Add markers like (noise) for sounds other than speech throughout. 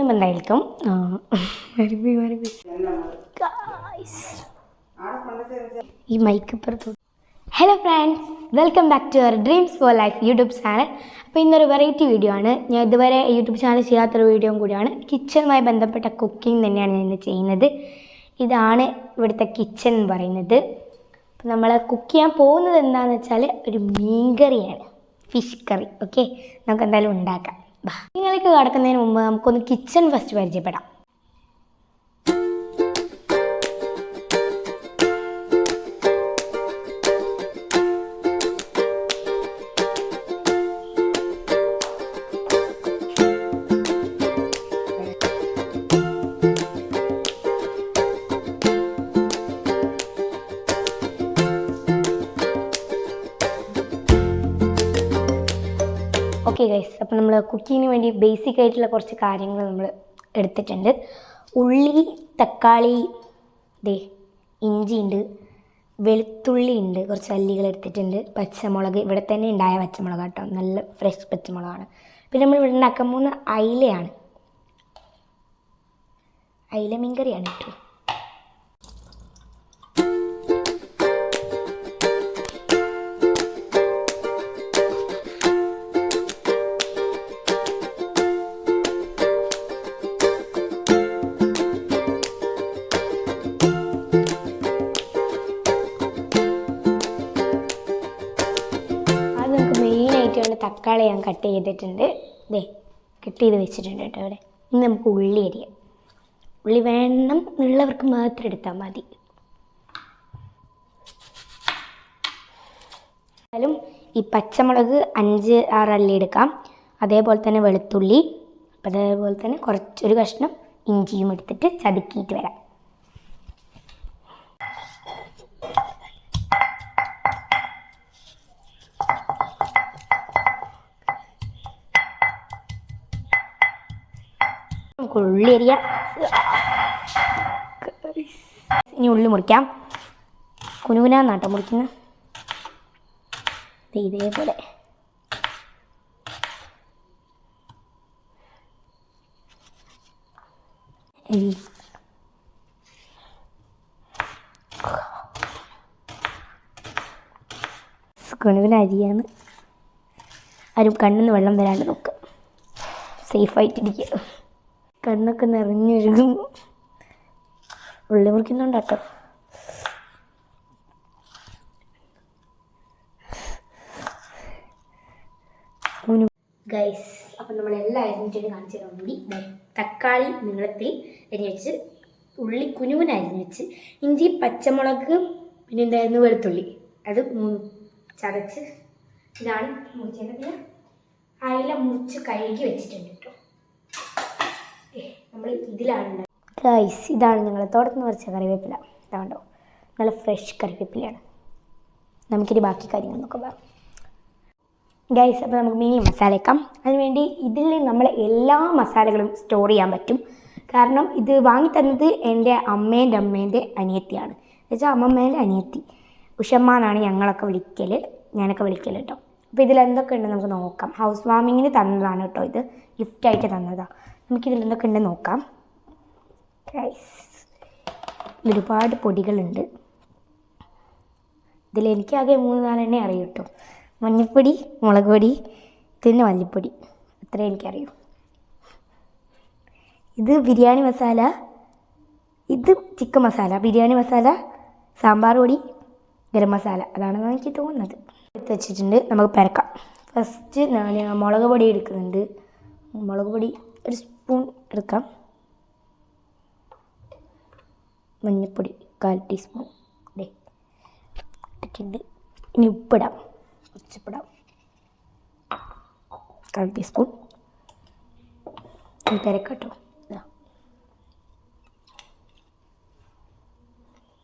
കാണുമ്പോൾ എന്തായിരിക്കും ഈ മൈക്ക് ഇപ്പുറത്ത് hello friends welcome back to our dreams for life YouTube channel അപ്പോൾ ഇന്നൊരു വെറൈറ്റി വീഡിയോ ആണ്. ഞാൻ ഇതുവരെ യൂട്യൂബ് ചാനൽ ചെയ്യാത്തൊരു വീഡിയോ കൂടിയാണ്. കിച്ചണുമായി ബന്ധപ്പെട്ട കുക്കിംഗ് തന്നെയാണ് ഞാൻ ഇന്ന് ചെയ്യുന്നത്. ഇതാണ് ഇവിടുത്തെ കിച്ചൺ എന്ന് പറയുന്നത്. അപ്പോൾ നമ്മൾ കുക്ക് ചെയ്യാൻ പോകുന്നത് എന്താണെന്ന് വെച്ചാൽ ഒരു മീൻ കറിയാണ് ഫിഷ് കറി ഓക്കെ നമുക്ക് എന്തായാലും ഉണ്ടാക്കാം. ബാ. നിങ്ങളേക്ക് കടക്കുന്നതിന് മുമ്പ് നമുക്കൊന്ന് കിച്ചൺ ഫസ്റ്റ് പരിചയപ്പെടാം. ഓക്കെ ഗൈസ് അപ്പോൾ നമ്മൾ കുക്കിങ്ങിന് വേണ്ടി ബേസിക് ആയിട്ടുള്ള കുറച്ച് കാര്യങ്ങൾ നമ്മൾ എടുത്തിട്ടുണ്ട്. ഉള്ളി തക്കാളി ദേ ഇഞ്ചി ഉണ്ട് വെളുത്തുള്ളി ഉണ്ട് കുറച്ച് അല്ലികൾ എടുത്തിട്ടുണ്ട്. പച്ചമുളക് ഇവിടെ തന്നെ ഉണ്ടായ പച്ചമുളക് കേട്ടോ. നല്ല ഫ്രഷ് പച്ചമുളകാണ്. പിന്നെ നമ്മൾ ഇവിടെ ഉണ്ടാക്കാൻ പോകുന്ന അയിലയാണ്. അയില മീൻകറിയാണ് കേട്ടോ. തക്കാളി ഞാൻ കട്ട് ചെയ്തിട്ടുണ്ട്. ദേ കട്ട് ചെയ്ത് വെച്ചിട്ടുണ്ട് കേട്ടോ അവിടെ ഇനി നമുക്ക് ഉള്ളി അരിയാം. ഉള്ളി വേണം എന്നുള്ളവർക്ക് മാത്രം എടുത്താൽ മതി. എന്നാലും ഈ പച്ചമുളക് അഞ്ച് ആറ് അല്ലി എടുക്കാം. അതേപോലെ തന്നെ വെളുത്തുള്ളി അതേപോലെ തന്നെ കുറച്ചൊരു കഷ്ണം ഇഞ്ചിയും എടുത്തിട്ട് ചതുക്കിയിട്ട് വരാം. നമുക്ക് ഉള്ളി അരിയാം ഇനി ഉള്ളി മുറിക്കാം. കുനുകുനാന്നാട്ടോ മുറിക്കുന്നത് ഇതേപോലെ. കുണുവിന് അരിയാണ് ആരും കണ്ണിന്ന് വെള്ളം വരാണ്ട് നോക്കുക സേഫായിട്ടിരിക്കുക കണ്ണൊക്കെ നിറഞ്ഞൊഴുകും. ഉള്ളി മുറിക്കുന്നുണ്ടാട്ടോ ഗൈസ് അപ്പം നമ്മൾ എല്ലാം അരിഞ്ഞിട്ട് കാണിച്ചു തരാൻ വേണ്ടി തക്കാളി നീളത്തിൽ അരിഞ്ഞ് വെച്ച് ഉള്ളി കുനുകുന അരിഞ്ഞ് വെച്ച് ഇഞ്ചി പച്ചമുളക് പിന്നെ എന്തായിരുന്നു വെളുത്തുള്ളി. അത് മൂന്ന് ചതച്ച് ഇതാണ് മുറിച്ചത് പിന്നെ അയില മുറിച്ച് കഴുകി വെച്ചിട്ടുണ്ട് കേട്ടോ. നമ്മൾ ഇതിലാണ് ഗൈസ് ഇതാണ് ഞങ്ങൾ തോട്ടത്തിന് വരച്ച കറിവേപ്പില. ഇതാണ്ടോ നല്ല ഫ്രഷ് കറിവേപ്പിലയാണ്. നമുക്കിനി ബാക്കി കാര്യങ്ങൾ നോക്കാം ഗൈസ് അപ്പോൾ നമുക്ക് മീൻ മസാല വയ്ക്കാം അതിനുവേണ്ടി ഇതിൽ നമ്മൾ എല്ലാ മസാലകളും സ്റ്റോർ ചെയ്യാൻ പറ്റും. കാരണം ഇത് വാങ്ങി തന്നത് എന്റെ അമ്മേന്റെ അമ്മേന്റെ അനിയത്തിയാണ്. എന്നുവെച്ചാൽ അമ്മമ്മേന്റെ അനിയത്തി. ഉഷമ്മ എന്നാണ് ഞങ്ങളൊക്കെ വിളിക്കൽ ഞാനൊക്കെ വിളിക്കൽ കേട്ടോ. അപ്പോൾ ഇതിൽ എന്തൊക്കെ ഉണ്ട് നമുക്ക് നോക്കാം. ഹൗസ് വാമിങ്ങിന് തന്നതാണ് കേട്ടോ ഇത്. ഗിഫ്റ്റായിട്ട് തന്നതാണ് നമുക്കിതിൽ എന്തൊക്കെ ഉണ്ട് നോക്കാം. ഒരുപാട് പൊടികളുണ്ട്. ഇതിൽ എനിക്കാകെ മൂന്ന് നാലെണ്ണേ അറിയൂ കേട്ടോ മഞ്ഞൾപ്പൊടി മുളക് പൊടി പിന്നെ മല്ലിപ്പൊടി. അത്രേ എനിക്കറിയൂ. ഇത് ബിരിയാണി മസാല ഇത് ചിക്കൻ മസാല ബിരിയാണി മസാല സാമ്പാർ പൊടി ഗരം മസാല. അതാണെന്ന് എനിക്ക് തോന്നുന്നത്. എടുത്ത് വെച്ചിട്ടുണ്ട്. നമുക്ക് പരക്കാം. ഫസ്റ്റ് ഞാൻ മുളക് പൊടി എടുക്കുന്നുണ്ട്. മുളക് പൊടി ഒരു സ്പൂൺ എടുക്കാം. മഞ്ഞൾപ്പൊടി കാൽ ടീസ്പൂൺ ഇട്ടിട്ടുണ്ട്. ഇനി ഉപ്പിടാം. കുറച്ചുപ്പിടാം കാൽ ടീസ്പൂൺ തിരക്കട്ടോ.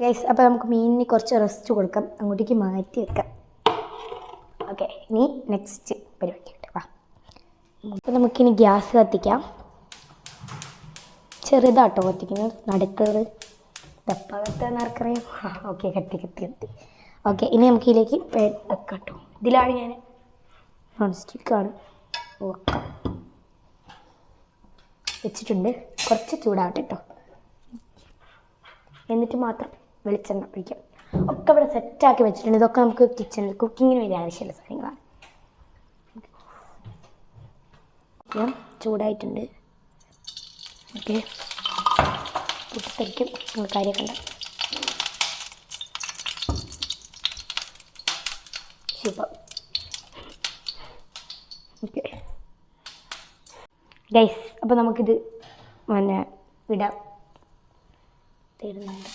ഗൈസ് അപ്പോൾ നമുക്ക് മീനിന് കുറച്ച് റെസ്റ്റ് കൊടുക്കാം. അങ്ങോട്ടേക്ക് മാറ്റി വെക്കാം. ഓക്കെ ഇനി നെക്സ്റ്റ് പരിപാടി വാ. അപ്പോൾ നമുക്കിനി ഗ്യാസ് കത്തിക്കാം. ചെറുതാട്ടോ കത്തിക്കുന്നത് നടുത്തത് തെപ്പകത്ത് ആർക്കറിയാം ആ (laughs) ഓക്കെ കത്തി കത്തി കത്തി ഓക്കെ ഇനി നമുക്ക് ഇതിലേക്ക് വെക്കാം വെക്കാട്ടോ. ഇതിലാണ് ഞാൻ നോൺ സ്റ്റിക്കാണ് ഓക്കെ. വെച്ചിട്ടുണ്ട്. കുറച്ച് ചൂടാവട്ടെ കേട്ടോ എന്നിട്ട് മാത്രം വെളിച്ചെണ്ണ ഒഴിക്കാം. ഒക്കെ ഇവിടെ സെറ്റാക്കി വെച്ചിട്ടുണ്ട്. ഇതൊക്കെ നമുക്ക് കിച്ചണിൽ കുക്കിങ്ങിന് വേണ്ടി ആവശ്യമുള്ള സാധനങ്ങളാണ്. ചൂടായിട്ടുണ്ട്. ഓക്കെ. പൊട്ടിത്തെറിക്കും നമ്മൾ കാര്യമൊക്കെ ഉണ്ട് സൂപ്പർ ഓക്കെ. ഗൈസ് അപ്പോൾ നമുക്കിത് പിന്നെ വിടാം. തരുന്നുണ്ട്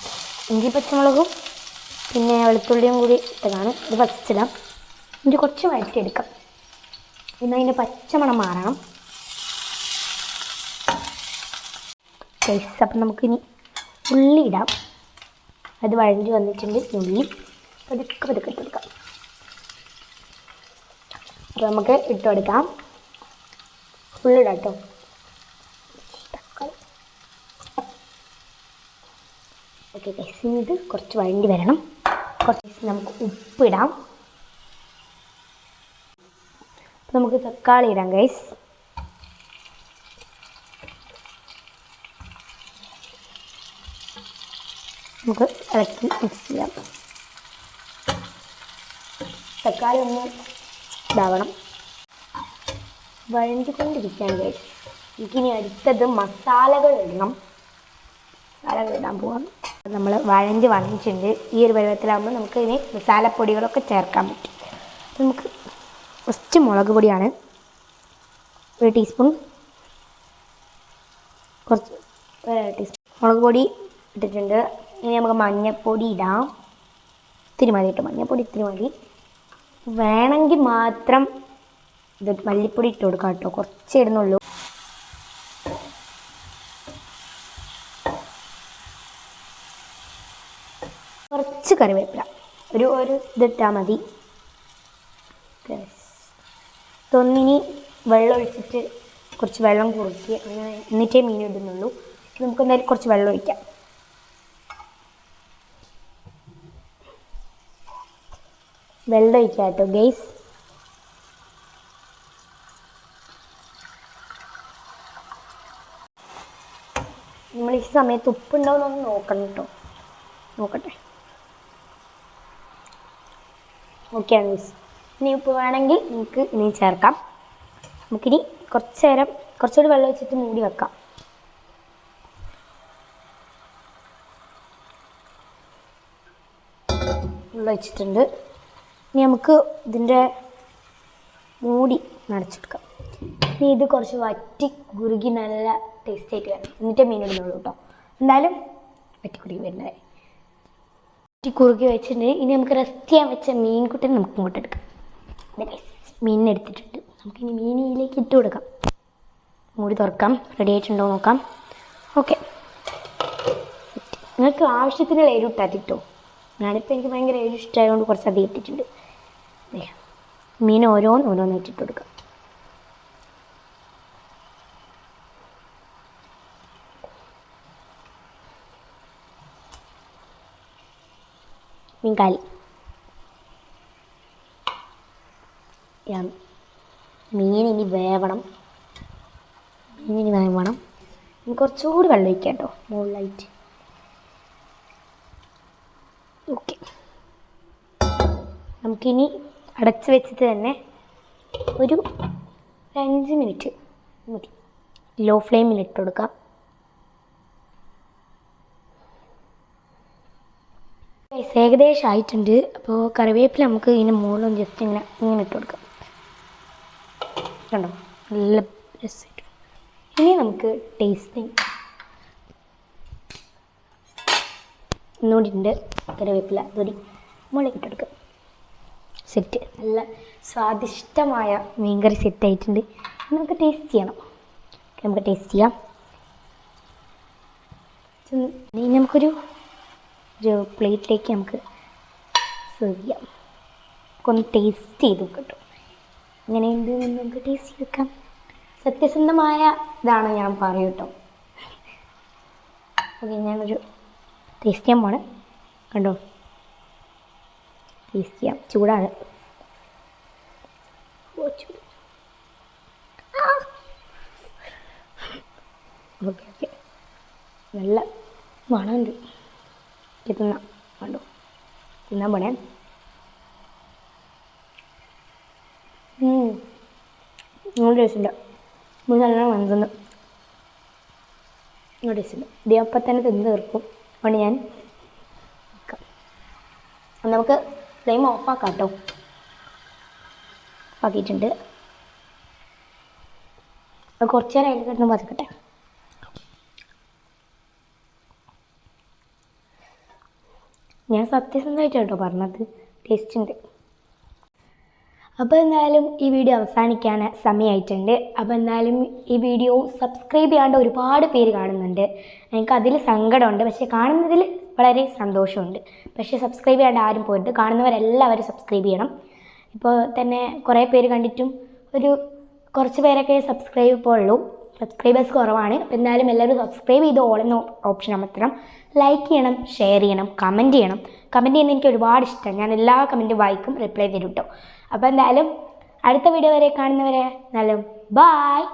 ഇഞ്ചി പച്ചമുളകും പിന്നെ വെളുത്തുള്ളിയും കൂടി ഇട്ടതാണ് ഇത് പച്ചിടാം ഇഞ്ചി കുറച്ച് വഴറ്റിയെടുക്കാം. പിന്നെ അതിന്റെ പച്ചമണം മാറണം. ഗൈസ് അപ്പം നമുക്കിനി ഉള്ളി ഇടാം. അത് വഴഞ്ഞു വന്നിട്ടുണ്ട് ഉള്ളി. പതുക്കെ പതുക്കെ ഇട്ടെടുക്കാം അപ്പോൾ നമുക്ക് ഇട്ട് കൊടുക്കാം. ഉള്ളിടാം കേട്ടോ. ഓക്കെ ഗൈസ് ഇത് കുറച്ച് വഴണ്ടി വരണം. കുറച്ച് നമുക്ക് ഉപ്പിടാം നമുക്ക് തക്കാളി ഇടാം ഗൈസ് നമുക്ക് ഇളക്കി മിക്സ് ചെയ്യാം. തക്കാളി ഒന്ന് ഇതാവണം. വഴണ്ടിക്കൊണ്ടിരിക്കുകയാണ് ഗൈസ് എനിക്കിനി അടുത്തത് മസാലകൾ ഇടണം. മസാലകൾ ഇടാൻ പോവാം നമ്മൾ വഴണ്ടി വന്നിട്ടുണ്ട് ഈ ഒരു പരുവത്തിലാകുമ്പോൾ നമുക്ക് ഇനി മസാലപ്പൊടികളൊക്കെ ചേർക്കാൻ പറ്റും. നമുക്ക് ഫസ്റ്റ് മുളക് പൊടിയാണ് ഒരു ടീസ്പൂൺ കുറച്ച് ഒരു ടീസ്പൂൺ മുളക് പൊടി ഇട്ടിട്ടുണ്ട്. ഇനി നമുക്ക് മഞ്ഞൾപ്പൊടി ഇടാം. ഇത്തിരി മതി കേട്ടോ മഞ്ഞൾപ്പൊടി ഇത്തിരി മതി. വേണമെങ്കിൽ മാത്രം ഇത് മല്ലിപ്പൊടി ഇട്ട് കൊടുക്കാം കേട്ടോ കുറച്ചേ ഇടുന്നുള്ളൂ. കുറച്ച് കറിവേപ്പില ഒരു ഒരു ഇതിട്ടാൽ മതി. തൊന്നിനി വെള്ളം ഒഴിച്ചിട്ട് കുറച്ച് വെള്ളം കുറുക്കി അങ്ങനെ എന്നിട്ടേ മീൻ ഇടുന്നുള്ളൂ. നമുക്ക് എന്തായാലും കുറച്ച് വെള്ളം ഒഴിക്കാം. വെള്ളം ഒഴിക്കാം കേട്ടോ ഗെയ്സ് നമ്മൾ ഈ സമയത്ത് ഉപ്പുണ്ടോയെന്നൊന്ന് നോക്കണം കേട്ടോ നോക്കട്ടെ. ഓക്കെ മിസ് ഇനി ഉപ്പ് വേണമെങ്കിൽ നമുക്ക് ഇനി ചേർക്കാം. നമുക്കിനി കുറച്ച് നേരം കുറച്ചുകൂടി വെള്ളം വെച്ചിട്ട് മൂടി വെക്കാം. വെള്ളം വെച്ചിട്ടുണ്ട് ഇനി നമുക്ക് ഇതിന്റെ മൂടി നടച്ചെടുക്കാം ഇനി ഇത് കുറച്ച് വറ്റി കുറുകി നല്ല ടേസ്റ്റ് ആയിട്ട് വരണം. എന്നിട്ടേ മീൻ ഇടുന്നുള്ളൂ കേട്ടോ എന്തായാലും വറ്റി കുറുകി വരുന്നത്. വറ്റി കുറുകി വെച്ചിട്ടുണ്ട് ഇനി നമുക്ക് റെസ്റ്റ് ചെയ്യാൻ വെച്ച മീൻകുട്ടി നമുക്ക് ഇങ്ങോട്ട് എടുക്കാം. മീനിനെ എടുത്തിട്ടുണ്ട്. നമുക്കിനി മീനിയിലേക്ക് ഇട്ട് കൊടുക്കാം. മൂടി തുറക്കാം. റെഡി ആയിട്ടുണ്ടോ നോക്കാം. ഓക്കെ നിങ്ങൾക്ക് ആവശ്യത്തിന് എരിവ് ഇട്ടാറ്റിട്ടോ ഞാനിപ്പോൾ എനിക്ക് ഭയങ്കര എരിവ് ഇഷ്ടമായതുകൊണ്ട് കുറച്ച് അധികം ഇട്ടിട്ടുണ്ട്. മീൻ ഓരോന്ന് ഓരോന്ന് ഇട്ടിട്ട് കൊടുക്കാം മീൻകാലി യാ- മീൻ ഇനി വേവണം. മീൻ ഇനി വേവണം. ഇനി കുറച്ചുകൂടി വെള്ളം ഒഴിക്കാം കേട്ടോ മുകളിലായിട്ട്. ഓക്കെ. നമുക്കിനി അടച്ച് വെച്ചിട്ട് തന്നെ ഒരു അഞ്ച് മിനിറ്റ് മതി. ലോ ഫ്ലെയിമിൽ ഇട്ട് കൊടുക്കാം. ഏകദേശം ആയിട്ടുണ്ട്. അപ്പോൾ കറിവേപ്പില നമുക്ക് ഇതിന്റെ മുകളിലും ജസ്റ്റ് ഇങ്ങനെ ഇങ്ങനെ ഇട്ട് കൊടുക്കാം. കണ്ടോ? നല്ല രസമായിട്ട് ഇനി നമുക്ക് ടേസ്റ്റിങ് ഒന്നുകൂടി ഉണ്ട്. കറിവേപ്പില തൊടി മുകളിൽ ഇട്ടെടുക്കാം സെറ്റ് നല്ല സ്വാദിഷ്ടമായ മീൻകറി സെറ്റ് ആയിട്ടുണ്ട്. നമുക്ക് ടേസ്റ്റ് ചെയ്യണം. നമുക്ക് ടേസ്റ്റ് ചെയ്യാം. ഇനി നമുക്കൊരു ഒരു പ്ലേറ്റിലേക്ക് നമുക്ക് സെർവ് ചെയ്യാം. നമുക്കൊന്ന് ടേസ്റ്റ് ചെയ്ത് കേട്ടോ എങ്ങനെയുണ്ട് എന്ന് നമുക്ക് ടേസ്റ്റ് ചെയ്ത് സത്യസന്ധമായ ഇതാണ് ഞാൻ പറയും കേട്ടോ. ഓക്കെ ഞാനൊരു ടേസ്റ്റ് ചെയ്യാൻ പോണേ. കണ്ടോ? ടേസ്റ്റ് ചെയ്യാം. ചൂടാണ്. Okay okay. നല്ല മണമുണ്ട്. തിന്നാം. കണ്ടോ? തിന്നാൻ പോണേ. നല്ല ടേസ്റ്റില്ല ഇത് നല്ല വന്നത് നല്ല ടേസ്റ്റില്ല ഇതേ അപ്പം തന്നെ തിന്ന് തീർക്കും. അതുകൊണ്ട് ഞാൻ നമുക്ക് ഫ്ലെയിം ഓഫാക്കാം കേട്ടോ ഓഫാക്കിയിട്ടുണ്ട് കുറച്ച് നേരം അതിൽ കിടന്ന് പതുക്കട്ടെ. ഞാൻ സത്യസന്ധമായിട്ട് കേട്ടോ പറഞ്ഞത്? ടേസ്റ്റ് ഉണ്ട്. അപ്പോൾ എന്തായാലും ഈ വീഡിയോ അവസാനിക്കാൻ സമയമായിട്ടുണ്ട്. അപ്പോൾ എന്തായാലും ഈ വീഡിയോ സബ്സ്ക്രൈബ് ചെയ്യാണ്ട് ഒരുപാട് പേര് കാണുന്നുണ്ട്. എനിക്ക് അതിൽ സങ്കടമുണ്ട്. പക്ഷേ കാണുന്നതിൽ വളരെ സന്തോഷമുണ്ട്. പക്ഷേ സബ്സ്ക്രൈബ് ചെയ്യാണ്ട് ആരും പോരുത്. കാണുന്നവരെല്ലാവരും സബ്സ്ക്രൈബ് ചെയ്യണം. ഇപ്പോൾ തന്നെ കുറേ പേര് കണ്ടിട്ടും ഒരു കുറച്ച് പേരൊക്കെ സബ്സ്ക്രൈബ് ഇപ്പോൾ ഉള്ളൂ. സബ്സ്ക്രൈബേഴ്സ് കുറവാണ്. എന്തായാലും എല്ലാവരും സബ്സ്ക്രൈബ് ചെയ്ത് ഓൾ എന്ന ഓപ്ഷൻ അമർത്തണം. ലൈക്ക് ചെയ്യണം ഷെയർ ചെയ്യണം കമന്റ് ചെയ്യണം. കമന്റ് ചെയ്യുന്നത് എനിക്ക് ഒരുപാട് ഇഷ്ടമാണ്. ഞാൻ എല്ലാ കമന്റും വായിക്കും റിപ്ലൈ തരും കേട്ടോ അപ്പോൾ എന്തായാലും അടുത്ത വീഡിയോ വരെ കാണുന്നവരെ നല്ല ബായ്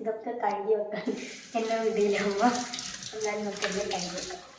ഇതൊക്കെ കഴുകി വെക്കാൻ എന്നെ വീട്ടിലാവുമ്പോൾ എന്തായാലും നമുക്ക് കഴുകി വെക്കാം